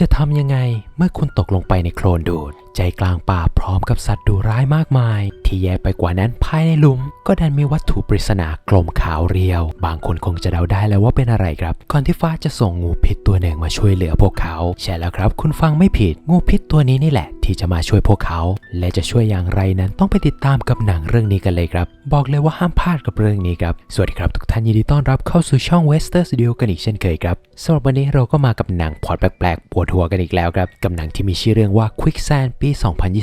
จะทำยังไงเมื่อคุณตกลงไปในโคลนดูดใจกลางป่าพร้อมกับสัตว์ดุร้ายมากมาย ที่แย่ไปกว่านั้นภายในหลุม ก็ดันมีวัตถุปริศนากลมขาวเรียว บางคนคงจะเดาได้แล้วว่าเป็นอะไรครับ ก่อนที่ฟ้าจะส่งงูพิษตัวหนึ่งมาช่วยเหลือพวกเขา ใช่แล้วครับ คุณฟังไม่ผิด งูพิษตัวนี้นี่แหละ ที่จะมาช่วยพวกเขา และจะช่วยอย่างไรนั้นต้องไปติดตามกับหนังเรื่องนี้กันเลยครับ บอกเลยว่าห้ามพลาดกับเรื่องนี้ครับ สวัสดีครับทุกท่านยินดีต้อนรับเข้าสู่ช่อง Western Studio กันอีกเช่นเคยครับสำหรับวันนี้เราก็มากับหนังพอดแปลกๆปวดหัวกันอีกแล้วครับกับหนังที่มีชื่อเรื่องว่า Quicksand ปี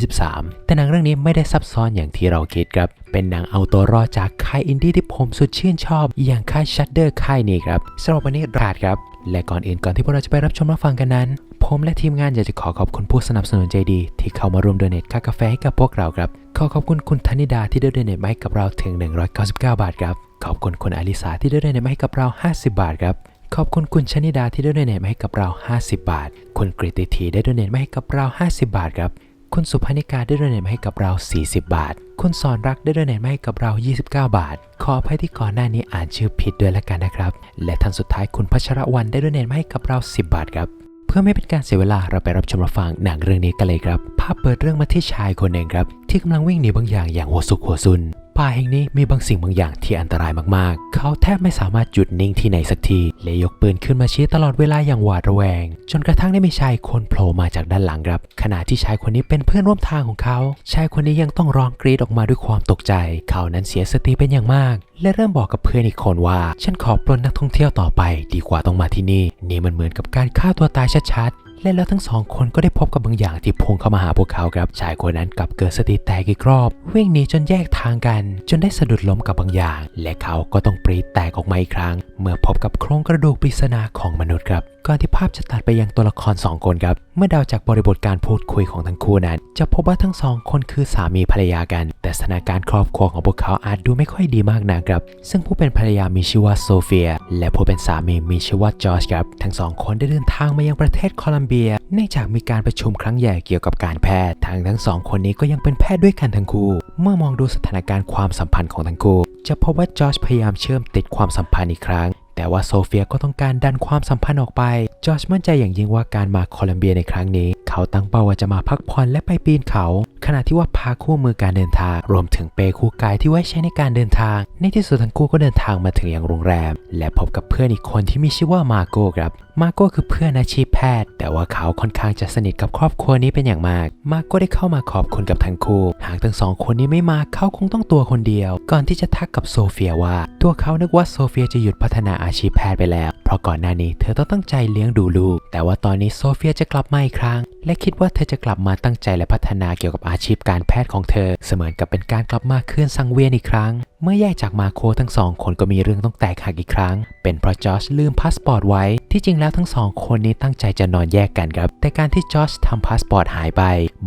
2023 แต่หนังเรื่องนี้ไม่ได้ซับซ้อนอย่างที่เราคิดครับ เป็นหนังเอาตัวรอดจากค่ายอินดี้ที่ผมสุดชื่นชอบ อย่างค่าย Shudder ค่ายนี้ครับสำหรับวันนี้ราดครับ และก่อนอื่นก่อนที่พวกเราจะไปรับชมรับฟังกันนั้น ผมและทีมงานอยากจะขอขอบคุณผู้สนับสนุนใจดี ที่เข้ามาร่วมโดเนทค่ากาแฟให้กับพวกเราครับ ขอขอบคุณคุณธนิดาที่ได้ดเนทมาให้กับเราถึง 199 บาทครับ ขอบคุณคุณอลิสาที่ได้ดเนทมาให้กับเรา 50 บาทครับ ขอบคุณคุณชนิดาที่ได้ดเนทมาให้กับเรา 50 บาท คุณกริติทีได้ดเนทมาให้กับเรา 50 บาทครับ คุณสุภานิกาได้ดเนทมาให้กับเรา 40 บาท คุณสอนรักได้ดเนทมาให้กับเรา 29 บาท ขออภัยที่ก่อนหน้านี้อ่านชื่อผิดด้วยละกันนะครับ และท่านสุดท้ายคุณพัชรวรรณได้ดเนทมาให้กับเรา 10 บาทครับเพื่อไม่เป็นการเสียเวลาเราไปรับชมรับฟังหนังเรื่องนี้กันเลยครับ ภาพเปิดเรื่องมาที่ชายคนหนึ่งครับ ที่กำลังวิ่งหนีบางอย่างอย่างหัวสุกหัวซุน ป่าแห่งนี้มีบางสิ่งบางอย่างที่อันตรายมากๆ เขาแทบไม่สามารถหยุดนิ่งที่ไหนสักทีเลยยกปืนขึ้นมาชี้ตลอดเวลาอย่างหวาดระแวง จนกระทั่งได้มีชายคนโผล่มาจากด้านหลังครับ ขณะที่ชายคนนี้เป็นเพื่อนร่วมทางของเขา ชายคนนี้ยังต้องร้องกรีดออกมาด้วยความตกใจ เขานั้นเสียสติเป็นอย่างมาก และเริ่มบอกกับเพื่อนอีกคนว่า ฉันขอปล้นนักท่องเที่ยวต่อไป ดีกว่าต้องมาที่นี่ นี่มันเหมือนกับการฆ่าตัวตายชัดๆ และแล้วทั้งสองคนก็ได้พบกับบางอย่างที่พุ่งเข้ามาหาพวกเขาครับชายคนนั้นกลับเกิดสติแตกอีกรอบ วิ่งหนีจนแยกทางกัน จนได้สะดุดล้มกับบางอย่าง และเขาก็ต้องปรีแตกออกมาอีกครั้ง เมื่อพบกับโครงกระดูกปริศนาของมนุษย์ครับ ก่อนที่ภาพจะตัดไปยังตัวละครสองคนครับ เมื่อเดาจากบริบทการพูดคุยของทั้งคู่นั้น จะพบว่าทั้งสองคนคือสามีภรรยากัน แต่สถานการณ์ครอบครัวของพวกเขาอาจดูไม่ค่อยดีมากนะครับ ซึ่งผู้เป็นภรรยามีชื่อว่าโซเฟีย และผู้เป็นสามีมีชื่อว่าจอร์จครับ ทั้งสองคนได้เดินทางมายังประเทศโคลัมเบีย เนื่องจากมีการประชุมครั้งใหญ่เกี่ยวกับการแพทย์ ทางทั้งสองคนนี้ก็ยังเป็นแพทย์ด้วยกันทั้งคู่ เมื่อมองดูสถานการณ์ความสัมพันธ์ของทั้งคู่ จะพบว่าจอร์จพยายามเชื่อมติดความสัมพันธ์อีกครั้ง แต่ว่าโซเฟียก็ต้องการดันความสัมพันธ์ออกไป จอชมั่นใจอย่างยิ่งว่าการมาโคลัมเบียในครั้งนี้ เขาตั้งเป้าว่าจะมาพักผ่อนและไปปีนเขา ขณะที่ว่าพาคู่มือการเดินทาง รวมถึงเปคู่กายที่ไว้ใช้ในการเดินทาง ในที่สุดทั้งคู่ก็เดินทางมาถึงอย่างโรงแรม และพบกับเพื่อนอีกคนที่มีชื่อว่ามาโก้ครับ มาโก้คือเพื่อนอาชีพแพทย์ แต่ว่าเขาค่อนข้างจะสนิทกับครอบครัวนี้เป็นอย่างมาก มาโก้ได้เข้ามาขอบคุณกับทั้งคู่ หากทั้งสองคนนี้ไม่มาเขาคงต้องตัวคนเดียว ก่อนที่จะทักกับโซเฟียว่า ตัวเขานึกว่าโซเฟียจะหยุดพัฒนาอาชีพแพทย์ไปแล้ว เพราะก่อนหน้านี้เธอต้องตั้งใจเลี้ยงดูลูก แต่ว่าตอนนี้โซเฟียจะกลับมาอีกครั้ง และคิดว่าเธอจะกลับมาตั้งใจและพัฒนาเกี่ยวกับอาชีพการแพทย์ของเธอ เสมือนกับเป็นการกลับมาเคลื่อนสังเวียนอีกครั้ง เมื่อแยกจากมาโคทั้งสองคนก็มีเรื่องต้องแตกหักอีกครั้ง เป็นเพราะจอร์จลืมพาสปอร์ตไว้ ที่จริงแล้วทั้งสองคนนี้ตั้งใจจะนอนแยกกันครับ แต่การที่จอร์จทำพาสปอร์ตหายไป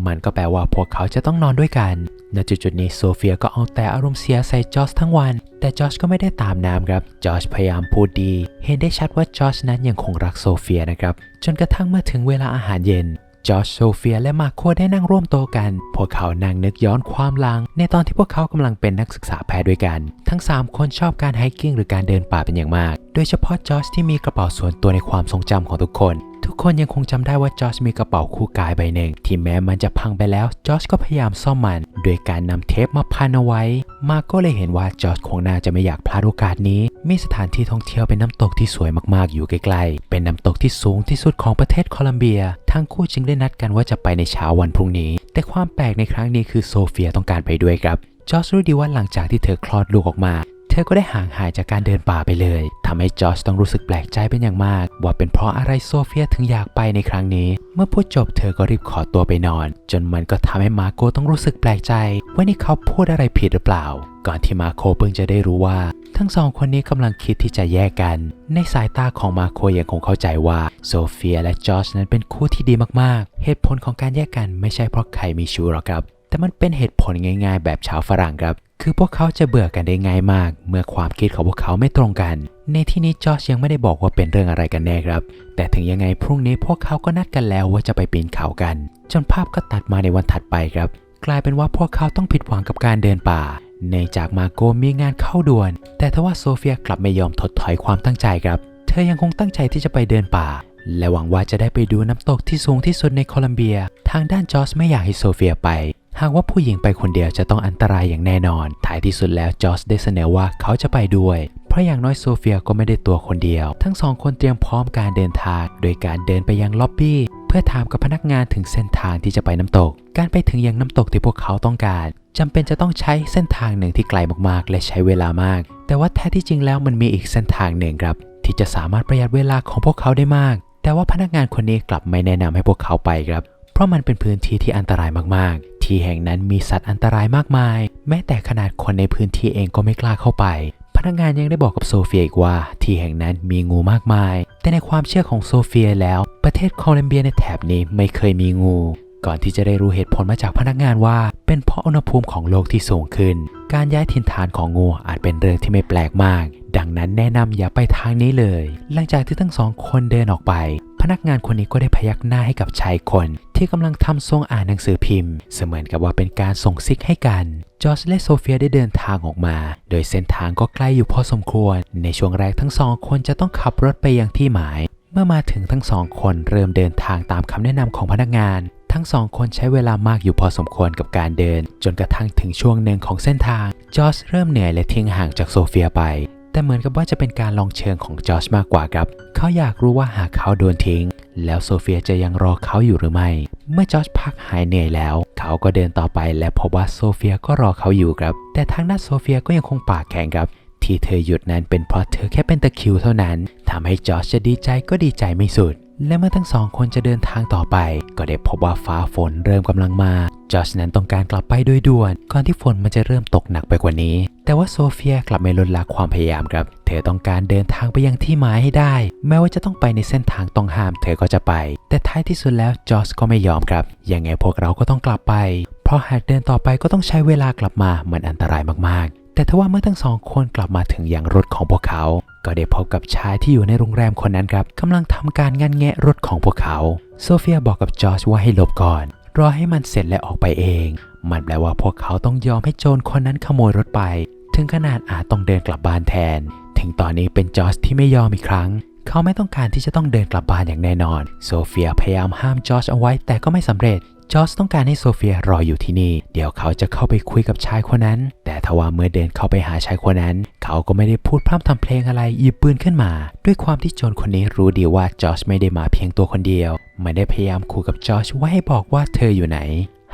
มันก็แปลว่าพวกเขาจะต้องนอนด้วยกัน ณ จุดๆนี้โซเฟียก็เอาแต่อารมณ์เสียใส่จอร์จทั้งวัน แต่จอร์จก็ไม่ได้ตามน้ำครับ จอร์จพยายามพูดดี เห็นได้ชัดว่าจอร์จนั้นยังคงรักโซเฟียนะครับ จนกระทั่งเมื่อถึงเวลาอาหารเย็น จอชโซเฟียและมาโคได้นั่งร่วมโต๊ะกัน พวกเขานั่งนึกย้อนความหลัง ในตอนที่พวกเขากำลังเป็นนักศึกษาแพทย์ด้วยกัน ทั้ง 3 คนชอบการไฮกิ้งหรือการเดินป่าเป็นอย่างมาก โดยเฉพาะจอชที่มีกระเป๋าส่วนตัวในความทรงจำของทุกคน ทุกคนยังคงจำได้ว่าจอร์จมีกระเป๋าคู่กายใบหนึ่ง ที่แม้มันจะพังไปแล้วจอร์จก็พยายามซ่อมมัน โดยการนำเทปมาพันเอาไว้ มาก็เลยเห็นว่าจอร์จคงน่าจะไม่อยากพลาดโอกาสนี้ มีสถานที่ท่องเที่ยวเป็นน้ำตกที่สวยมากๆอยู่ใกล้ๆเป็นน้ำตกที่สูงที่สุดของประเทศโคลัมเบีย ทั้งคู่จึงได้นัดกันว่าจะไปในเช้าวันพรุ่งนี้ แต่ความแปลกในครั้งนี้คือโซเฟียต้องการไปด้วยครับจอร์จรู้ดีว่าหลังจากที่เธอคลอดลูกออกมา ธอก็ได้ห่างหายจากการเดินป่าไปเลยทำให้จอร์จต้องรู้สึกแปลกใจเป็นอย่างมาก ว่าเป็นเพราะอะไรโซเฟียถึงอยากไปในครั้งนี้ เมื่อพูดจบเธอก็รีบขอตัวไปนอน จนมันก็ทำให้มาโกต้องรู้สึกแปลกใจ ว่านี่เขาพูดอะไรผิดหรือเปล่า ก่อนที่มาโคเพิ่งจะได้รู้ว่า ทั้งสองคนนี้กำลังคิดที่จะแยกกัน ในสายตาของมาโคยังคงเข้าใจว่าโซเฟียและจอร์จนั้นเป็นคู่ที่ดีมากๆ เหตุผลของการแยกกันไม่ใช่เพราะใครมีชู้หรอกครับ แต่มันเป็นเหตุผลง่าย ๆ แบบชาวฝรั่งครับ คือพวกเขาจะเบื่อกันได้ง่ายมาก เมื่อความคิดของพวกเขาไม่ตรงกัน ในที่นี้จอร์จยังไม่ได้บอกว่าเป็นเรื่องอะไรกันแน่ครับ แต่ถึงยังไงพรุ่งนี้พวกเขาก็นัดกันแล้วว่าจะไปปีนเขากัน จนภาพก็ตัดมาในวันถัดไปครับ กลายเป็นว่าพวกเขาต้องผิดหวังกับการเดินป่าเนื่องจากมาโกมีงานเข้าด่วน แต่ทว่าโซเฟียกลับไม่ยอมถดถอยความตั้งใจครับ เธอยังคงตั้งใจที่จะไปเดินป่า และหวังว่าจะได้ไปดูน้ำตกที่สูงที่สุดในโคลัมเบีย ทางด้านจอร์จไม่อยากให้โซเฟียไป หากว่าผู้หญิงไปคนเดียวจะต้องอันตรายอย่างแน่นอน ท้ายที่สุดแล้วจอร์จได้เสนอว่าเขาจะไปด้วย เพราะอย่างน้อยโซเฟียก็ไม่ได้ตัวคนเดียว ทั้งสองคนเตรียมพร้อมการเดินทาง โดยการเดินไปยังล็อบบี้เพื่อถามกับพนักงานถึงเส้นทางที่จะไปน้ำตก การไปถึงยังน้ำตกที่พวกเขาต้องการจำเป็นจะต้องใช้เส้นทางหนึ่งที่ไกลมากๆ และใช้เวลามาก แต่ว่าแท้ที่จริงแล้วมันมีอีกเส้นทางหนึ่งครับ ที่จะสามารถประหยัดเวลาของพวกเขาได้มาก แต่ว่าพนักงานคนนี้กลับไม่แนะนำให้พวกเขาไปครับ เพราะมันเป็นพื้นที่ที่อันตรายมาก ที่แห่งนั้นมีสัตว์อันตรายมากมาย แม้แต่ขนาดคนในพื้นที่เองก็ไม่กล้าเข้าไป พนักงานยังได้บอกกับโซเฟียอีกว่า ที่แห่งนั้นมีงูมากมาย แต่ในความเชื่อของโซเฟียแล้ว ประเทศโคลัมเบียในแถบนี้ไม่เคยมีงู ก่อนที่จะได้รู้เหตุผลมาจากพนักงานว่า เป็นเพราะอุณหภูมิของโลกที่สูงขึ้น การย้ายถิ่นฐานของงูอาจเป็นเรื่องที่ไม่แปลกมาก ดังนั้นแนะนำอย่าไปทางนี้เลย หลังจากที่ทั้งสองคนเดินออกไป พนักงานคนนี้ก็ได้พยักหน้าให้กับชายคน ที่กำลังทำทรงอ่านหนังสือพิมพ์ เสมือนกับว่าเป็นการส่งซิกให้กัน จอร์จและโซเฟียได้เดินทางออกมา โดยเส้นทางก็ใกล้อยู่พอสมควร ในช่วงแรกทั้งสองคนจะต้องขับรถไปยังที่หมาย เมื่อมาถึงทั้งสองคนเริ่มเดินทางตามคำแนะนำของพนักงานทั้งสองคนใช้เวลามากอยู่พอสมควรกับการเดิน จนกระทั่งถึงช่วงหนึ่งของเส้นทาง จอร์จเริ่มเหนื่อยและทิ้งห่างจากโซเฟียไป แต่เหมือนกับว่าจะเป็นการลองเชิงของจอร์จมากกว่าครับ เขาอยากรู้ว่าหากเขาโดนทิ้ง แล้วโซเฟียจะยังรอเขาอยู่หรือไม่ เมื่อจอร์จพักหายเหนื่อยแล้ว เขาก็เดินต่อไปและพบว่าโซเฟียก็รอเขาอยู่ครับ แต่ทางด้านโซเฟียก็ยังคงปากแข็งครับ ที่เธอหยุดนั้นเป็นเพราะเธอแค่เป็นตะคิวเท่านั้นทำให้จอร์จจะดีใจก็ดีใจไม่สุด และเมื่อทั้งสองคนจะเดินทางต่อไป ก็ได้พบว่าฟ้าฝนเริ่มกำลังมาจอร์จนั้นต้องการกลับไปโดยด่วน ก่อนที่ฝนมันจะเริ่มตกหนักไปกว่านี้ แต่ว่าโซเฟียกลับไม่ลดละความพยายามครับ เธอต้องการเดินทางไปยังที่หมายให้ได้ แม้ว่าจะต้องไปในเส้นทางต้องห้าม เธอก็จะไป แต่ท้ายที่สุดแล้วจอร์จก็ไม่ยอมครับ ยังไงพวกเราก็ต้องกลับไป เพราะหากเดินต่อไปก็ต้องใช้เวลากลับมา มันอันตรายมากๆ แต่ทว่าเมื่อทั้งสองคนกลับมาถึงยังรถของพวกเขา ก็ได้พบกับชายที่อยู่ในโรงแรมคนนั้นครับกำลังทำการงันแงะรถของพวกเขา โซเฟียบอกกับจอร์จว่าให้หลบก่อน รอให้มันเสร็จและออกไปเอง มันแปลว่าพวกเขาต้องยอมให้โจรคนนั้นขโมยรถไป ถึงขนาดอาจต้องเดินกลับบ้านแทน ถึงตอนนี้เป็นจอร์จที่ไม่ยอมอีกครั้ง เขาไม่ต้องการที่จะต้องเดินกลับบ้านอย่างแน่นอน โซเฟียพยายามห้ามจอร์จเอาไว้แต่ก็ไม่สำเร็จ จอร์จต้องการให้โซเฟียรออยู่ที่นี่ เดี๋ยวเขาจะเข้าไปคุยกับชายคนนั้น แต่ทว่าเมื่อเดินเข้าไปหาชายคนนั้น เขาก็ไม่ได้พูดพร่ำทำเพลงอะไรหยิบปืนขึ้นมา ด้วยความที่โจรคนนี้รู้ดีว่าจอร์จไม่ได้มาเพียงตัวคนเดียว มันได้พยายามขู่กับจอร์จว่าให้บอกว่าเธออยู่ไหน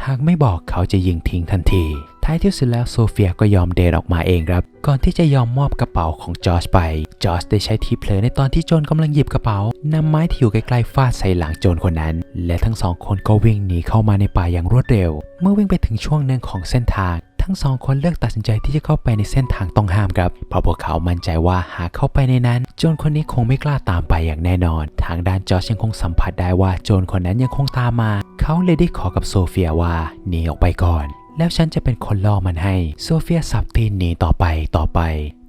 หากไม่บอกเขาจะยิงทิ้งทันที ท้ายที่สุดแล้วโซเฟียก็ยอมเดินออกมาเองครับ ก่อนที่จะยอมมอบกระเป๋าของจอร์จไป จอร์จได้ใช้ทีเผลอในตอนที่โจรกำลังหยิบกระเป๋านำไม้ที่อยู่ใกล้ๆฟาดใส่หลังโจรคนนั้น และทั้งสองคนก็วิ่งหนีเข้ามาในป่าอย่างรวดเร็ว เมื่อวิ่งไปถึงช่วงหนึ่งของเส้นทางทั้งสองคนเลือกตัดสินใจที่จะเข้าไปในเส้นทางต้องห้ามครับ เพราะพวกเขามั่นใจว่าหากเข้าไปในนั้น โจรคนนี้คงไม่กล้าตามไปอย่างแน่นอน ทางด้านจอร์จยังคงสัมผัสได้ว่าโจรคนนั้นยังคงตามมา เขาเลยได้ขอกับโซเฟียว่าหนีออกไปก่อน แล้วฉันจะเป็นคนล่อมันให้ โซเฟียสับตีนหนีต่อไปต่อไป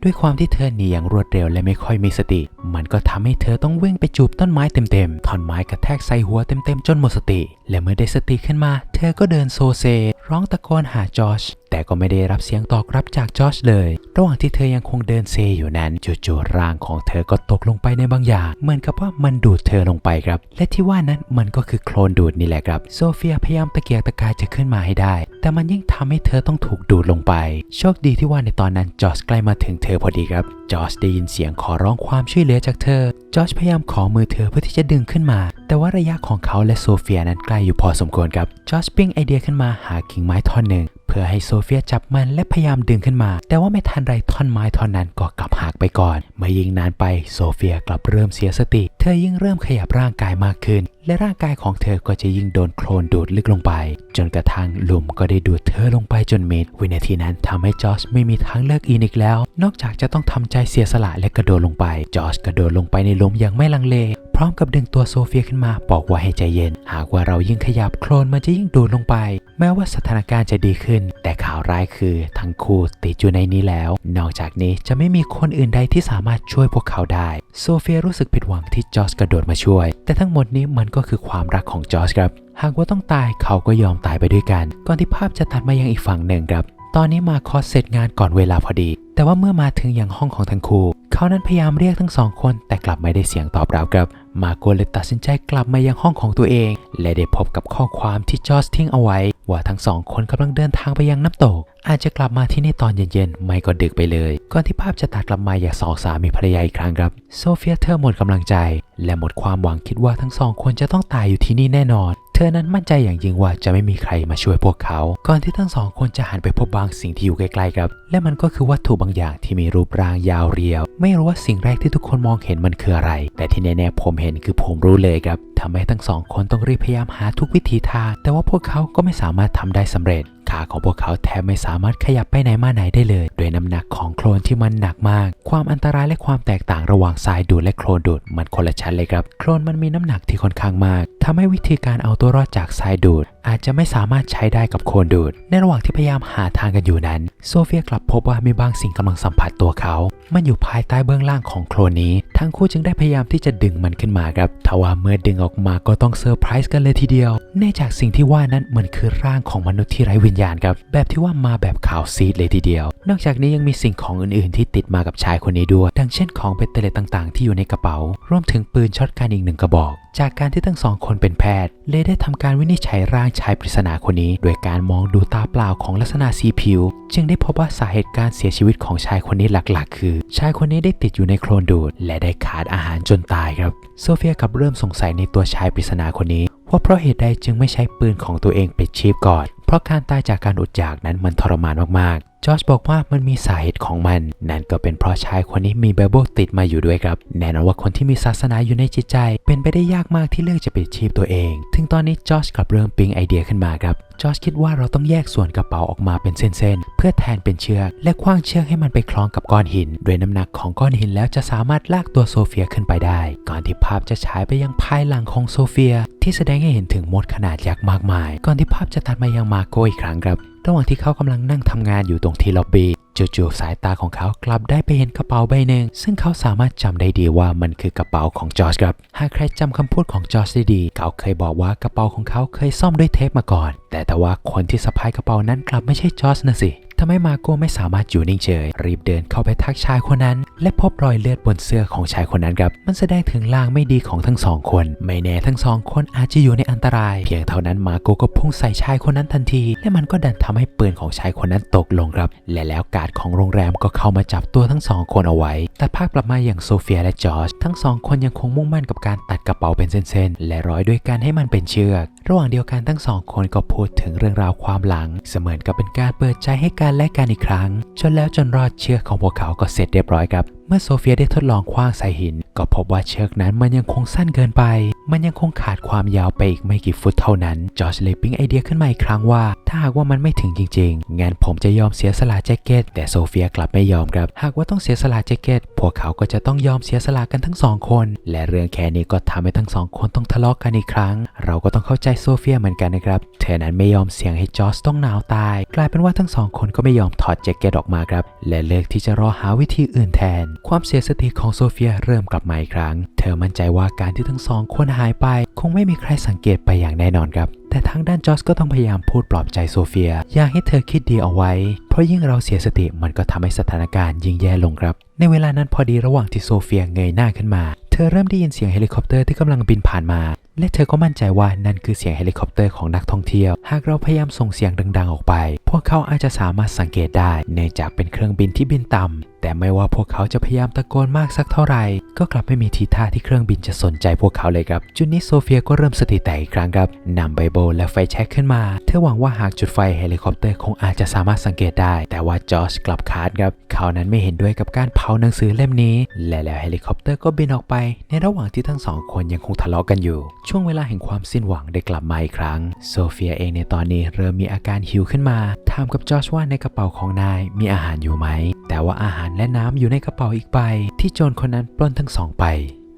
ด้วยความที่เธอหนีอย่างรวดเร็วและไม่ค่อยมีสติ มันก็ทำให้เธอต้องวิ่งไปจูบต้นไม้เต็มๆท่อนไม้กระแทกใส่หัวเต็มๆจนหมดสติ และเมื่อได้สติขึ้นมา เธอก็เดินโซเซ ร้องตะโกนหาจอชแต่ก็ไม่ได้รับเสียงตอบรับจากจอชเลย ระหว่างที่เธอยังคงเดินเซอยู่นั้นจู่ๆร่างของเธอก็ตกลงไปในบางอย่าง เหมือนกับว่ามันดูดเธอลงไปครับ และที่ว่านั้นมันก็คือโคลนดูดนี่แหละครับ โซเฟียพยายามตะเกียกตะกายจะขึ้นมาให้ได้ แต่มันยิ่งทำให้เธอต้องถูกดูดลงไป โชคดีที่ว่าในตอนนั้นจอชใกล้มาถึงเธอพอดีครับจอชได้ยินเสียงขอร้องความช่วยเหลือจากเธอ จอชพยายามขอมือเธอเพื่อที่จะดึงขึ้นมา แต่ว่าระยะของเขาและโซเฟียนั้นใกล้อยู่พอสมควรครับ จอชปิ้งไอเดียขึ้นมาหากิ่งไม้ท่อนหนึ่ง เพื่อให้โซเฟียจับมันและพยายามดึงขึ้นมา แต่ว่าไม่ทันไรท่อนไม้ท่อนนั้นก็กลับหักไปก่อน เมื่อยิงนานไปโซเฟียกลับเริ่มเสียสติ เธอยิ่งเริ่มขยับร่างกายมากขึ้น และร่างกายของเธอก็จะยิ่งโดนโคลนดูดลึกลงไป จนกระทั่งหลุมก็ได้ดูดเธอลงไปจนมิดวินาทีนั้นทำให้จอร์จไม่มีทางเลือกอีกแล้ว นอกจากจะต้องทำใจจเสียสละและกระโดดลงไป จอร์จกระโดดลงไปในหลุมอย่างไม่ลังเล พร้อมกับดึงตัวโซเฟียขึ้นมาบอกว่าให้ใจเย็น หากว่าเรายิ่งขยับโคลนมันจะยิ่งดูดลงไป แม้ว่าสถานการณ์จะดีขึ้น แต่ข่าวร้ายคือทั้งคู่ติดอยู่ในนี้แล้ว นอกจากนี้จะไม่มีคนอื่นใดที่สามารถช่วยพวกเขาได้ โซเฟียรู้สึกผิดหวังที่จอร์จกระโดดมาช่วย แต่ทั้งหมดนี้มันก็คือความรักของจอร์จครับหากว่าต้องตายเขาก็ยอมตายไปด้วยกัน ก่อนที่ภาพจะตัดมายังอีกฝั่งหนึ่งครับ ตอนนี้มาคอสเสร็จงานก่อนเวลาพอดี แต่ว่าเมื่อมาถึงยังห้องของทั้งคู่เขานั้นพยายามเรียกทั้งสองคน แต่กลับไม่ได้เสียงตอบรับครับมาโกเลยตัดสินใจกลับมายังห้องของตัวเอง และได้พบกับข้อความที่จอร์จทิ้งเอาไว้ ว่าทั้งสองคนกำลังเดินทางไปยังน้ำตก อาจจะกลับมาที่นี่ตอนเย็นๆ ไม่ก็ดึกไปเลย ก่อนที่ภาพจะตัดกลับมาอย่างสองสามีภรรยาอีกครั้งครับ โซเฟียเธอหมดกำลังใจ และหมดความหวังคิดว่าทั้งสองคนจะต้องตายอยู่ที่นี่แน่นอน เธอนั้นมั่นใจอย่างยิ่งว่าจะไม่มีใครมาช่วยพวกเขา ก่อนที่ทั้งสองคนจะหันไปพบบางสิ่งที่อยู่ใกล้ๆครับ และมันก็คือวัตถุบางอย่างที่มีรูปร่างยาวเรียว ไม่รู้ว่าสิ่งแรกที่ทุกคนมองเห็นมันคืออะไร แต่ที่แน่ๆผมเห็นคือผมรู้เลยครับทำให้ทั้งสองคนต้องรีบพยายามหาทุกวิธีทาง แต่ว่าพวกเขาก็ไม่สามารถทำได้สำเร็จ ขาของพวกเขาแทบไม่สามารถขยับไปไหนมาไหนได้เลยด้วยน้ำหนักของโคลนที่มันหนักมาก ความอันตรายและความแตกต่างระหว่างทรายดูดและโคลนดูดมันคนละชั้นเลยครับ โคลนมันมีน้ำหนักที่ค่อนข้างมากทำให้วิธีการเอาตัวรอดจากทรายดูด อาจจะไม่สามารถใช้ได้กับโคลนดูด ในระหว่างที่พยายามหาทางกันอยู่นั้น โซเฟียกลับพบว่ามีบางสิ่งกำลังสัมผัสตัวเขา มันอยู่ภายใต้เบื้องล่างของโคลนนี้ ทั้งคู่จึงได้พยายามที่จะดึงมันขึ้นมาครับทว่าเมื่อดึงออกมาก็ต้องเซอร์ไพรส์กันเลยทีเดียว เนื่องจากสิ่งที่ว่านั้นมันคือร่างของมนุษย์ที่ไร้วิญญาณครับ แบบที่ว่ามาแบบขาวซีดเลยทีเดียว นอกจากนี้ยังมีสิ่งของอื่นๆ ที่ติดมากับชายคนนี้ด้วย ดังเช่นของเบ็ดเตล็ดต่างๆ ที่อยู่ในกระเป๋า รวมถึงปืนช็อตการอีกหนึ่งกระบอก จากการที่ทั้งสองคนเป็นแพทย์ เลยได้ทำการวินิจฉัยร่างชายปริศนาคนนี้ โดยการมองดูตาเปล่าของลักษณะสีผิว จึงได้พบว่าสาเหตุการเสียชีวิตของชายคนนี้หลักๆ คือ ชายคนนี้ได้ติดอยู่ในโคลนดูด และได้ขาดอาหารจนตายครับ โซเฟียกับเริ่มสงสัยในตัวชายปริศนาคนนี้ ว่าเพราะเหตุใดจึงไม่ใช้ปืนของตัวเองปิดชีพก่อน เพราะการตายจากการอดอยากนั้นมันทรมานมากๆ จอร์จบอกว่ามันมีสาเหตุของมัน นั่นก็เป็นเพราะชายคนนี้มีไบเบิลติดมาอยู่ด้วยครับ แน่นอนว่าคนที่มีศาสนาอยู่ในจิตใจ เป็นไปได้ยากมากที่เลือกจะปิดชีพตัวเอง ถึงตอนนี้จอร์จกลับเริ่มปิ๊งไอเดียขึ้นมาครับจอร์จคิดว่าเราต้องแยกส่วนกระเป๋าออกมาเป็นเส้นๆ เพื่อแทนเป็นเชือก และคว้างเชือกให้มันไปคล้องกับก้อนหิน ด้วยน้ำหนักของก้อนหินแล้วจะสามารถลากตัวโซเฟียขึ้นไปได้ ก่อนที่ภาพจะฉายไปยังภายหลังของโซเฟีย ที่แสดงให้เห็นถึงมดขนาดยักษ์มากมาย ก่อนที่ภาพจะตัดมายังมาโกอีกครั้งครับ ระหว่างที่เขากำลังนั่งทำงานอยู่ตรงที่ล็อบบี้จู่ๆสายตาของเขากลับได้ไปเห็นกระเป๋าใบหนึ่งซึ่งเขาสามารถจำได้ดีว่ามันคือกระเป๋าของจอร์จครับ หากใครจำคำพูดของจอร์จได้ดี เขาเคยบอกว่ากระเป๋าของเขาเคยซ่อมด้วยเทปมาก่อน แต่แต่ว่าคนที่สะพายกระเป๋านั้นกลับไม่ใช่จอร์จนะสิ ทำให้มาโก้ไม่สามารถอยู่นิ่งเฉย รีบเดินเข้าไปทักชายคนนั้น และพบรอยเลือดบนเสื้อของชายคนนั้นครับ มันแสดงถึงลางไม่ดีของทั้งสองคน ไม่แน่ทั้งสองคนอาจจะอยู่ในอันตราย เพียงเท่านั้นมาโก้ก็พุ่งใส่ชายคนนั้นทันที และมันก็ดันทำให้ปืนของชายคนนั้นตกลงครับ และแล้วกาดของโรงแรมก็เข้ามาจับตัวทั้งสองคนเอาไว้ แต่ภาคกลับมาอย่างโซเฟียและจอร์จทั้งสองคนยังคงมุ่งมั่นกับการตัดกระเป๋าเป็นเส้นๆ และร้อยด้วยการให้มันเป็นเชือก ระหว่างเดียวกันทั้งสองคนก็พูดถึงเรื่องราวความหลัง เสมือนกับเป็นการเปิดใจให้กันและกันอีกครั้ง จนแล้วจนรอดเชือกของพวกเขาก็เสร็จเรียบร้อยครับเมื่อโซเฟียได้ทดลองคว้างใส่หิน ก็พบว่าเชือกนั้นมันยังคงสั้นเกินไป มันยังคงขาดความยาวไปอีกไม่กี่ฟุตเท่านั้น จอร์จเลยปิ๊งไอเดียขึ้นมาอีกครั้งว่า ถ้าหากว่ามันไม่ถึงจริงๆ งั้นผมจะยอมเสียสละแจ็คเก็ต แต่โซเฟียกลับไม่ยอมครับ หากว่าต้องเสียสละแจ็คเก็ต พวกเขาก็จะต้องยอมเสียสละกันทั้งสองคน และเรื่องแค่นี้ก็ทำให้ทั้งสองคนต้องทะเลาะกันอีกครั้ง เราก็ต้องเข้าใจโซเฟียเหมือนกันนะครับ เธอนั้นไม่ยอมเสี่ยงให้จอร์จต้องหนาวตาย กลายเป็นว่าทั้งสองคนก็ไม่ยอมถอดแจ็คเก็ตออกมาครับ และเลือกที่จะรอหาวิธีอื่นแทนความเสียสติของโซเฟียเริ่มกลับมาอีกครั้ง เธอมั่นใจว่าการที่ทั้งสองคนหายไป คงไม่มีใครสังเกตไปอย่างแน่นอนครับ แต่ทางด้านจอร์จก็ต้องพยายามพูดปลอบใจโซเฟีย อยากให้เธอคิดดีเอาไว้ เพราะยิ่งเราเสียสติมันก็ทำให้สถานการณ์ยิ่งแย่ลงครับ ในเวลานั้นพอดีระหว่างที่โซเฟียเงยหน้าขึ้นมา เธอเริ่มได้ยินเสียงเฮลิคอปเตอร์ที่กำลังบินผ่านมาและเธอก็มั่นใจว่านั่นคือเสียงเฮลิคอปเตอร์ของนักท่องเที่ยว หากเราพยายามส่งเสียงดัง ๆ ออกไป พวกเขาอาจจะสามารถสังเกตได้ เนื่องจากเป็นเครื่องบินที่บินต่ำแต่ไม่ว่าพวกเขาจะพยายามตะโกนมากสักเท่าไหร่ ก็กลับไม่มีทีท่าที่เครื่องบินจะสนใจพวกเขาเลยครับ จุดนี้โซเฟียก็เริ่มสติแตกอีกครั้งครับนำไบเบิลและไฟแช็กขึ้นมา เธอหวังว่าหากจุดไฟเฮลิคอปเตอร์คงอาจจะสามารถสังเกตได้ แต่ว่าจอร์จกลับขาดครับ เขานั้นไม่เห็นด้วยกับการเผาหนังสือเล่มนี้ และแล้วเฮลิคอปเตอร์ก็บินออกไป ในระหว่างที่ทั้งสองคนยังคงทะเลาะกันอยู่ ช่วงเวลาแห่งความสิ้นหวังได้กลับมาอีกครั้ง โซเฟียเองในตอนนี้เริ่มมีอาการหิวขึ้นมา ถามกับจอร์จว่าในกระเป๋าของนายมีอาหารอยู่ไหม แต่ว่าอาหารและน้ำอยู่ในกระเป๋าอีกใบ ที่โจรคนนั้นปล้นทั้งสองไป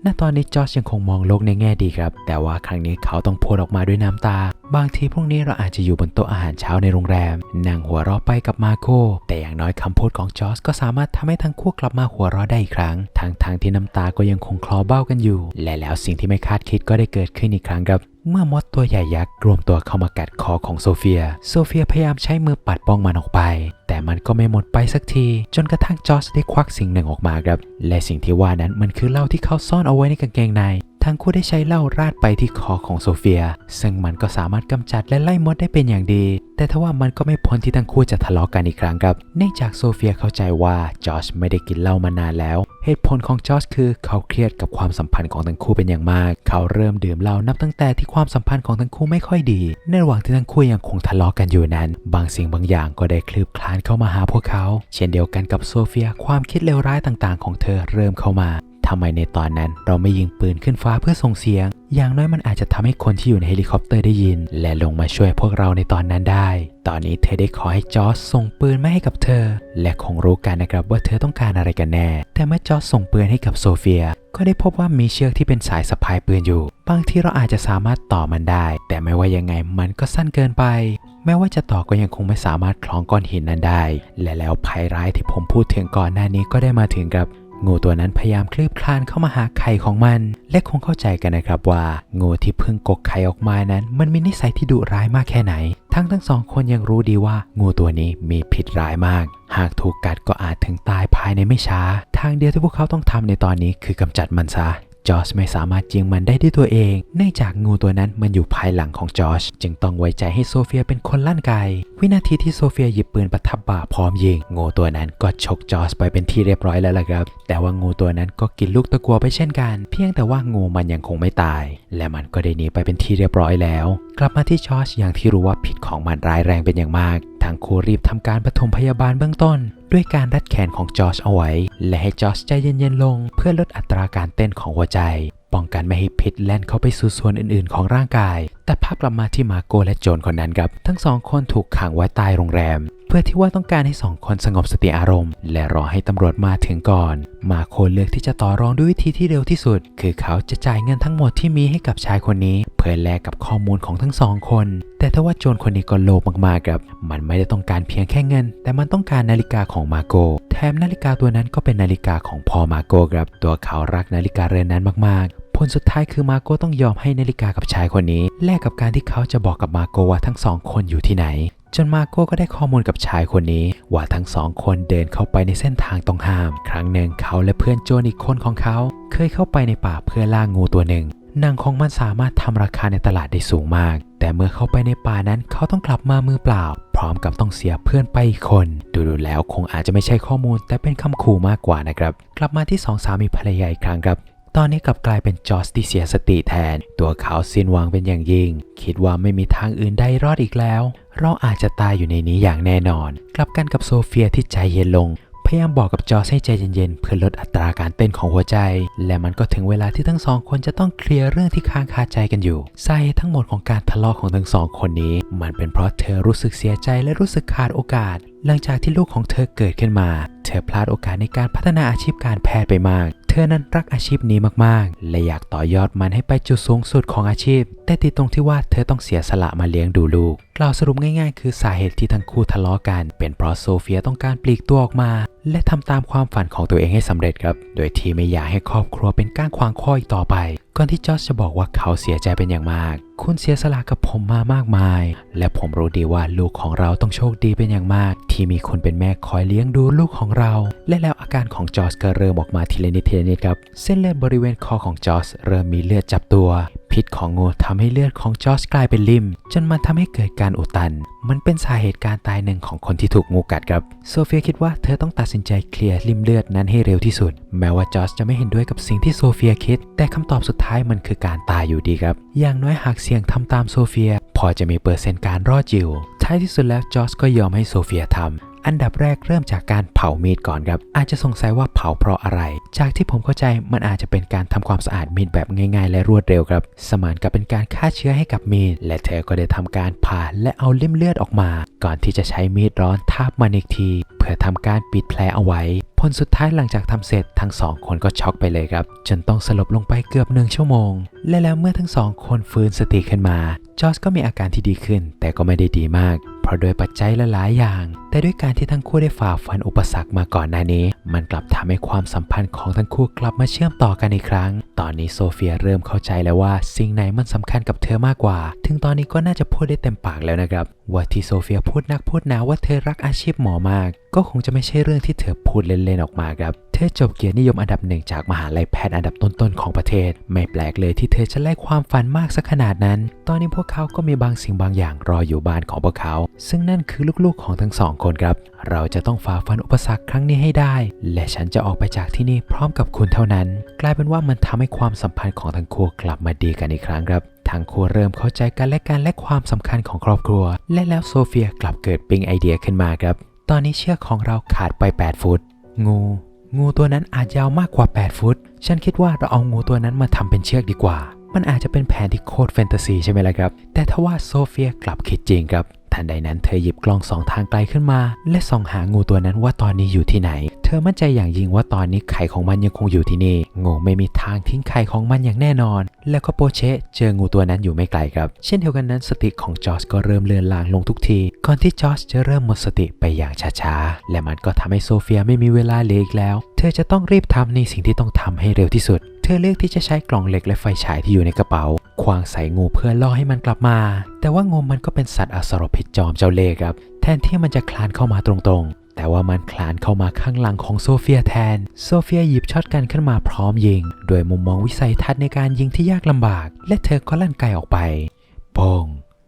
ณตอนนี้จอร์จยังคงมองโลกในแง่ดีครับ แต่ว่าครั้งนี้เขาต้องพูดออกมาด้วยน้ำตา บางทีพรุ่งนี้เราอาจจะอยู่บนโต๊ะอาหารเช้าในโรงแรม นั่งหัวเราะไปกับมาโค แต่อย่างน้อยคำพูดของจอร์จก็สามารถทำให้ทั้งคู่กลับมาหัวเราะได้อีกครั้ง ทั้งทางที่น้ำตาก็ยังคงคลอเบ้ากันอยู่ และแล้วสิ่งที่ไม่คาดคิดก็ได้เกิดขึ้นอีกครั้งครับเมื่อมดตัวใหญ่ยักษ์รวมตัวเข้ามากัดคอของโซเฟีย โซเฟียพยายามใช้มือปัดป้องมันออกไป แต่มันก็ไม่หมดไปสักที จนกระทั่งจอร์จได้ควักสิ่งหนึ่งออกมาครับ และสิ่งที่ว่านั้นมันคือเหล้าที่เขาซ่อนเอาไว้ในกางเกงใน ทั้งคู่ได้ใช้เหล้าราดไปที่คอของโซเฟีย ซึ่งมันก็สามารถกำจัดและไล่มดได้เป็นอย่างดี แต่ทว่ามันก็ไม่พ้นที่ทั้งคู่จะทะเลาะกันอีกครั้งครับ เนื่องจากโซเฟียเข้าใจว่าจอร์จไม่ได้กินเหล้ามานานแล้ว เหตุผลของจอร์จคือเขาเครียดกับความสัมพันธ์ของทั้งคู่เป็นอย่างมาก เขาเริ่มดื่มเหล้านับตั้งแต่ที่ความสัมพันธ์ของทั้งคู่ไม่ค่อยดี ในระหว่างที่ทั้งคู่ยังคงทะเลาะกันอยู่นั้น บางสิ่งบางอย่างก็ได้คลืบคลานเข้ามาหาพวกเขา เช่นเดียวกันกับโซเฟีย ความคิดเลวร้ายต่างๆ ของเธอเริ่มเข้ามา ทำไมในตอนนั้นเราไม่ยิงปืนขึ้นฟ้าเพื่อส่งเสียง อย่างน้อยมันอาจจะทำให้คนที่อยู่ในเฮลิคอปเตอร์ได้ยิน และลงมาช่วยพวกเราในตอนนั้นได้ ตอนนี้เธอได้ขอให้จอร์จส่งปืนมาให้กับเธอ และคงรู้กันนะครับว่าเธอต้องการอะไรกันแน่ แต่เมื่อจอร์จส่งปืนให้กับโซเฟีย ก็ได้พบว่ามีเชือกที่เป็นสายสะพายปืนอยู่ บางทีเราอาจจะสามารถต่อมันได้ แต่ไม่ว่ายังไงมันก็สั้นเกินไปแม้ว่าจะต่อก็ยังคงไม่สามารถคล้องก้อนหินนั้นได้ และแล้วภัยร้ายที่ผมพูดถึงก่อนหน้านี้ก็ได้มาถึงครับ งูตัวนั้นพยายามคลืบคลานเข้ามาหาไข่ของมัน และคงเข้าใจกันนะครับว่า งูที่เพิ่งกกไข่ออกมานั้น มันมีนิสัยที่ดุร้ายมากแค่ไหน ทั้งทั้งสองคนยังรู้ดีว่า งูตัวนี้มีพิษร้ายมาก หากถูกกัดก็อาจถึงตายภายในไม่ช้า ทางเดียวที่พวกเขาต้องทำในตอนนี้คือกำจัดมันซะ จอร์จไม่สามารถยิงมันได้ด้วยตัวเอง เนื่องจากงูตัวนั้นมันอยู่ภายหลังของจอร์จจึงต้องไว้ใจให้โซเฟียเป็นคนลั่นไกวินาทีที่โซเฟียหยิบปืนประทับบ่าพร้อมยิง งูตัวนั้นก็ชกจอร์จไปเป็นที่เรียบร้อยแล้วล่ะครับ แต่ว่างูตัวนั้นก็กินลูกตะกัวไปเช่นกัน เพียงแต่ว่างูมันยังคงไม่ตาย และมันก็ได้หนีไปเป็นที่เรียบร้อยแล้ว กลับมาที่จอร์จอย่างที่รู้ว่าพิษของมันร้ายแรงเป็นอย่างมาก ทั้งคู่รีบทำการปฐมพยาบาลเบื้องต้น ด้วยการรัดแขนของจอชเอาไว้ และให้จอชใจเย็นๆลง เพื่อลดอัตราการเต้นของหัวใจ ป้องกันไม่ให้พิษแล่นเข้าไปสู่ส่วนอื่นๆ ของร่างกาย แต่ภาพกลับมาที่มาโกและโจนคนนั้นครับ ทั้งสองคนถูกขังไว้ใต้โรงแรม เพื่อที่ว่าต้องการให้สองคนสงบสติอารมณ์ และรอให้ตำรวจมาถึงก่อน มาโคเลือกที่จะต่อรองด้วยวิธีที่เร็วที่สุด คือเขาจะจ่ายเงินทั้งหมดที่มีให้กับชายคนนี้ เพื่อแลกกับข้อมูลของทั้งสองคน แต่ถ้าว่าโจรคนนี้ก็โลภมากๆครับ มันไม่ได้ต้องการเพียงแค่เงิน แต่มันต้องการนาฬิกาของมาโก แถมนาฬิกาตัวนั้นก็เป็นนาฬิกาของพ่อมาโกครับ ตัวเขารักนาฬิกาเรือนนั้นมากๆผลสุดท้ายคือมาโกต้องยอมให้นาฬิกากับชายคนนี้ แลกกับการที่เขาจะบอกกับมาโกว่าทั้งสองคนอยู่ที่ไหน จนมาโก้ก็ได้ข้อมูลกับชายคนนี้ ว่าทั้งสองคนเดินเข้าไปในเส้นทางต้องห้าม ครั้งหนึ่งเขาและเพื่อนโจรอีกคนของเขา เคยเข้าไปในป่าเพื่อล่างูตัวหนึ่งหนังของมันสามารถทำราคาในตลาดได้สูงมาก แต่เมื่อเข้าไปในป่านั้นเขาต้องกลับมามือเปล่า พร้อมกับต้องเสียเพื่อนไปอีกคน ดูๆแล้วคงอาจจะไม่ใช่ข้อมูล แต่เป็นคำขู่มากกว่านะครับ กลับมาที่สองสามีภรรยาอีกครั้งครับ ตอนนี้กลับกลายเป็นจอร์จที่เสียสติแทน ตัวเขาสิ้นหวังเป็นอย่างยิ่ง คิดว่าไม่มีทางอื่นใดรอดอีกแล้ว เราอาจจะตายอยู่ในนี้อย่างแน่นอน กลับกันกับโซเฟียที่ใจเย็นลงพยายามบอกกับจอให้ใจเย็นๆ เพื่อลดอัตราการเต้นของหัวใจ และมันก็ถึงเวลาที่ทั้งสองคนจะต้องเคลียร์เรื่องที่ค้างคาใจกันอยู่สาเหตุทั้งหมดของการทะเลาะของทั้งสองคนนี้ มันเป็นเพราะเธอรู้สึกเสียใจและรู้สึกขาดโอกาสหลังจากที่ลูกของเธอเกิดขึ้นมา เธอพลาดโอกาสในการพัฒนาอาชีพการแพทย์ไปมาก เธอนั้นรักอาชีพนี้มากๆ และอยากต่อยอดมันให้ไปจุดสูงสุดของอาชีพ แต่ติดตรงที่ว่าเธอต้องเสียสละมาเลี้ยงดูลูก กล่าวสรุปง่ายๆ คือสาเหตุที่ทั้งคู่ทะเลาะกัน เป็นเพราะโซเฟียต้องการปลีกตัวออกมา และทำตามความฝันของตัวเองให้สำเร็จครับ โดยที่ไม่อยากให้ครอบครัวเป็นก้างขวางข้ออีกต่อไป ก่อนที่จอร์จจะบอกว่าเขาเสียใจเป็นอย่างมาก คุณเสียสละกับผมมามากมาย และผมรู้ดีว่าลูกของเราต้องโชคดีเป็นอย่างมาก ที่มีคนเป็นแม่คอยเลี้ยงดูลูกของเรา และแล้วอาการของจอร์จก็เริ่มออกมาทีละนิดทีละนิดครับ เส้นเลือดบริเวณคอของจอร์จเริ่มมีเลือดจับตัวพิษของงูทำให้เลือดของจอร์จกลายเป็นลิ่ม จนมันทำให้เกิดการอุดตัน มันเป็นสาเหตุการตายหนึ่งของคนที่ถูกงูกัดครับ โซเฟียคิดว่าเธอต้องตัดสินใจเคลียร์ลิ่มเลือดนั้นให้เร็วที่สุด แม้ว่าจอร์จจะไม่เห็นด้วยกับสิ่งที่โซเฟียคิด แต่คำตอบสุดท้ายมันคือการตายอยู่ดีครับ อย่างน้อยหากเสี่ยงทำตามโซเฟีย พอจะมีเปอร์เซ็นต์การรอดอยู่ท้ายที่สุดแล้วจอร์จก็ยอมให้โซเฟียทำ อันดับแรกเริ่มจากการเผามีดก่อนครับ อาจจะสงสัยว่าเผาเพราะอะไร จากที่ผมเข้าใจมันอาจจะเป็นการทำความสะอาดมีดแบบง่ายๆ และรวดเร็วครับ สมานกับเป็นการฆ่าเชื้อให้กับมีด และเธอก็ได้ทำการผ่าและเอาเล่มเลือดออกมา ก่อนที่จะใช้มีดร้อนทาบมันอีกที เพื่อทำการปิดแผลเอาไว้ ผลสุดท้ายหลังจากทำเสร็จทั้งสองคนก็ช็อกไปเลยครับ จนต้องสลบลงไปเกือบหนึ่งชั่วโมง และแล้วเมื่อทั้งสองคนฟื้นสติขึ้นมา จอร์จก็มีอาการที่ดีขึ้น แต่ก็ไม่ได้ดีมาก เพราะโดยปัจจัยหลายๆอย่าง แต่ด้วยการที่ทั้งคู่ได้ฝ่าฟันอุปสรรคมาก่อนหน้านี้ มันกลับทำให้ความสัมพันธ์ของทั้งคู่กลับมาเชื่อมต่อกันอีกครั้ง ตอนนี้โซเฟียเริ่มเข้าใจแล้วว่า สิ่งไหนมันสำคัญกับเธอมากกว่า ถึงตอนนี้ก็น่าจะพูดได้เต็มปากแล้วนะครับว่าที่โซเฟียพูดนักพูดหนาว่าเธอรักอาชีพหมอมากก็คงจะไม่ใช่เรื่องที่เธอพูดเล่นๆออกมาครับ เธอจบเกียรตินิยมอันดับหนึ่งจากมหาลัยแพทย์อันดับต้นๆของประเทศ ไม่แปลกเลยที่เธอจะไล่ความฝันมากสักขนาดนั้น ตอนนี้พวกเขาก็มีบางสิ่งบางอย่างรออยู่บ้านของพวกเขา ซึ่งนั่นคือลูกๆของทั้งสองคนครับ เราจะต้องฝ่าฟันอุปสรรคครั้งนี้ให้ได้ และฉันจะออกไปจากที่นี่พร้อมกับคุณเท่านั้น กลายเป็นว่ามันทำให้ความสัมพันธ์ของทั้งคู่กลับมาดีกันอีกครั้งครับทั้งคู่เริ่มเข้าใจกันและกันและความสำคัญของครอบครัว และแล้วโซเฟียกลับเกิดปิ๊งไอเดียขึ้นมาครับ ตอนนี้เชือกของเราขาดไป 8 ฟุต งู งูตัวนั้นอาจยาวมากกว่า 8 ฟุต ฉันคิดว่าเราเอางูตัวนั้นมาทำเป็นเชือกดีกว่า มันอาจจะเป็นแผนที่โคตรแฟนตาซีใช่ไหมล่ะครับ แต่ทว่าโซเฟียกลับคิดจริงครับ ทันใดนั้นเธอหยิบกล้องสองทางไกลขึ้นมา และส่องหางูตัวนั้นว่าตอนนี้อยู่ที่ไหน เธอมั่นใจอย่างยิ่งว่าตอนนี้ไข่ของมันยังคงอยู่ที่นี่งูไม่มีทางทิ้งไข่ของมันอย่างแน่นอน แล้วก็โปเชเจองูตัวนั้นอยู่ไม่ไกลครับ เช่นเดียวกันนั้นสติของจอร์จก็เริ่มเลือนลางลงทุกที ก่อนที่จอร์จจะเริ่มหมดสติไปอย่างช้าๆและมันก็ทำให้โซเฟียไม่มีเวลาเหลืออีกแล้ว เธอจะต้องรีบทำในสิ่งที่ต้องทำให้เร็วที่สุด เธอเลือกที่จะใช้กล่องเหล็กและไฟฉายที่อยู่ในกระเป๋าควางใส่งูเพื่อล่อให้มันกลับมา แต่ว่างูมันก็เป็นสัตว์อสรพิษจอมเจ้าเล่ห์ครับ แทนที่มันจะคลานเข้ามาตรงๆ แต่ว่ามันคลานเข้ามาข้างหลังของโซเฟียแทน โซเฟียหยิบช็อตกันขึ้นมาพร้อมยิง โดยมุมมองวิสัยทัศน์ในการยิงที่ยากลำบาก และเธอก็ลั่นไกออกไปโป้ง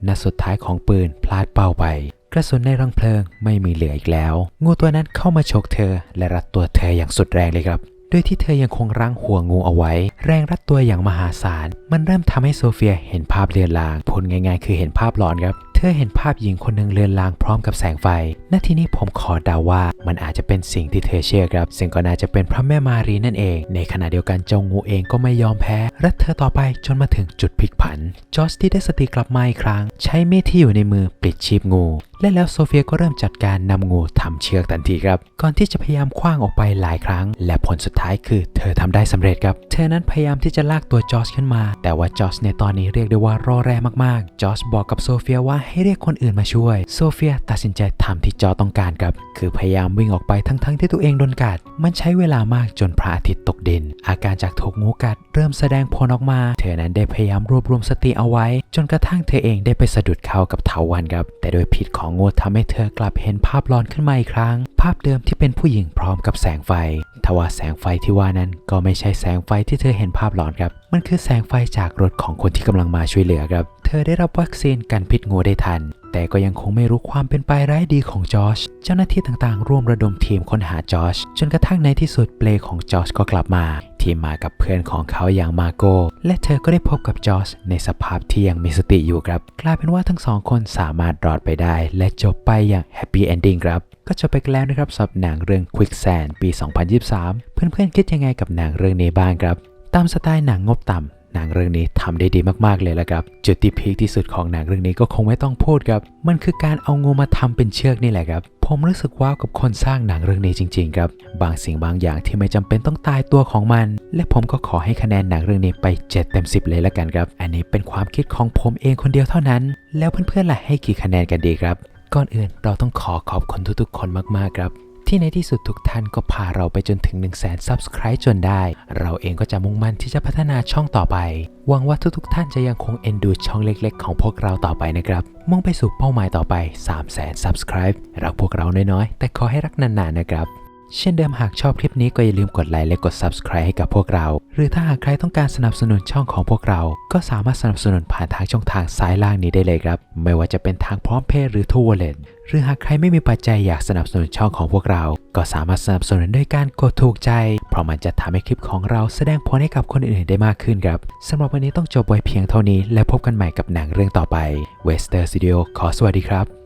นัดสุดท้ายของปืนพลาดเป้าไป กระสุนในรังเพลิงไม่มีเหลืออีกแล้ว งูตัวนั้นเข้ามาฉกเธอ และรัดตัวเธออย่างสุดแรงเลยครับ ด้วยที่เธอยังคงรั้งหัวงูเอาไว้ แรงรัดตัวอย่างมหาศาล มันเริ่มทำให้โซเฟียเห็นภาพเลือนลางผลง่ายๆ คือเห็นภาพหลอนครับ เธอเห็นภาพหญิงคนหนึ่งเลือนลางพร้อมกับแสงไฟ ณ ที่นี้ผมขอเดาว่ามันอาจจะเป็นสิ่งที่เธอเชื่อครับ ซึ่งก็น่าจะเป็นพระแม่มารีนั่นเอง ในขณะเดียวกันเจ้างูเองก็ไม่ยอมแพ้ รัดเธอต่อไปจนมาถึงจุดพลิกผัน จอร์จที่ได้สติกลับมาอีกครั้ง ใช้มีดที่อยู่ในมือปิดชีพงู และแล้วโซเฟียก็เริ่มจัดการนำงูทำเชือกทันทีครับ ก่อนที่จะพยายามคว้างออกไปหลายครั้ง และผลสุดท้ายคือเธอทำได้สำเร็จครับ เธอนั้นพยายามที่จะลากตัวจอร์จขึ้นมา แต่ว่าจอร์จในตอนนี้เรียกได้ว่ารอแรมากๆ จอร์จบอกกับโซเฟียว่าให้เรียกคนอื่นมาช่วย โซเฟียตัดสินใจทำที่จอต้องการครับ คือพยายามวิ่งออกไปทั้งๆที่ตัวเองโดนกัด มันใช้เวลามากจนพระอาทิตย์ตกดิน อาการจากถูกงูกัดเริ่มแสดงผลออกมา เธอนั้นได้พยายามรวบรวมสติเอาไว้ จนกระทั่งเธอเองได้ไปสะดุดเข้ากับเถาวันครับ แต่โดยพิษของงูทำให้เธอกลับเห็นภาพหลอนขึ้นมาอีกครั้ง ภาพเดิมที่เป็นผู้หญิงพร้อมกับแสงไฟ ทว่าแสงไฟที่ว่านั้นก็ไม่ใช่แสงไฟที่เธอเห็นภาพหลอนครับ มันคือแสงไฟจากรถของคนที่กำลังมาช่วยเหลือครับ เธอได้รับวัคซีนกันพิษงูได้ทัน แต่ก็ยังคงไม่รู้ความเป็นไปร้ายดีของจอชเจ้าหน้าที่ต่างๆ ร่วมระดมทีมค้นหาจอชจนกระทั่งในที่สุดเปลของจอชก็กลับมา ที่มากับเพื่อนของเขาอย่างมาโกและเธอก็ได้พบกับจอชในสภาพที่ยังมีสติอยู่ครับกลายเป็นว่าทั้งสองคนสามารถรอดไปได้ และจบไปอย่างแฮปปี้เอนดิ้งครับก็จบไปแล้วนะครับสำหรับหนังเรื่อง Quicksand ปี 2023 เพื่อนๆคิดยังไงกับหนังเรื่องนี้บ้างครับ ตามสไตล์หนังงบต่ำหนังเรื่องนี้ทำได้ดีมากๆเลยละครับ จุดที่พีคที่สุดของหนังเรื่องนี้ก็คงไม่ต้องพูดครับ มันคือการเอางูมาทำเป็นเชือกนี่แหละครับ ผมรู้สึกว้าวกับคนสร้างหนังเรื่องนี้จริงๆครับ บางสิ่งบางอย่างที่ไม่จำเป็นต้องตายตัวของมัน และผมก็ขอให้คะแนนหนังเรื่องนี้ไป 7 เต็ม 10 เลยละกันครับ อันนี้เป็นความคิดของผมเองคนเดียวเท่านั้น แล้วเพื่อนๆล่ะให้กี่คะแนนกันดีครับ ก่อนอื่นเราต้องขอขอบคุณทุกๆ คนมากๆครับ ที่ในที่สุดทุกท่านก็พาเราไปจนถึง 1 0 0 0 0แสน Subscribe จนได้ เราเองก็จะมุ่งมั่นที่จะพัฒนาช่องต่อไป หวังว่าทุกๆ ท่านจะยังคงเอ็นดูช่องเล็กๆ ของพวกเราต่อไปนะครับ มุ่งไปสู่เป้าหมายต่อไป 3 0 0แสน Subscribe รักพวกเราน้อยๆ แต่ขอให้รักนานๆนะครับ เช่นเดิมหากชอบคลิปนี้ก็อย่าลืมกดไลค์และกด Subscribe ให้กับพวกเรา หรือถ้าหากใครต้องการสนับสนุนช่องของพวกเรา ก็สามารถสนับสนุนผ่านทางช่องทางซ้ายล่างนี้ได้เลยครับ ไม่ว่าจะเป็นทางพร้อมเพย์หรือทูวอลเล็ตหรือหากใครไม่มีปัจจัยอยากสนับสนุนช่องของพวกเรา ก็สามารถสนับสนุนด้วยการกดถูกใจ เพราะมันจะทำให้คลิปของเราแสดงผลให้กับคนอื่นๆได้มากขึ้นครับสำหรับวันนี้ต้องจบไว้เพียงเท่านี้ และพบกันใหม่กับหนังเรื่องต่อไป Wester Studio ขอสวัสดีครับ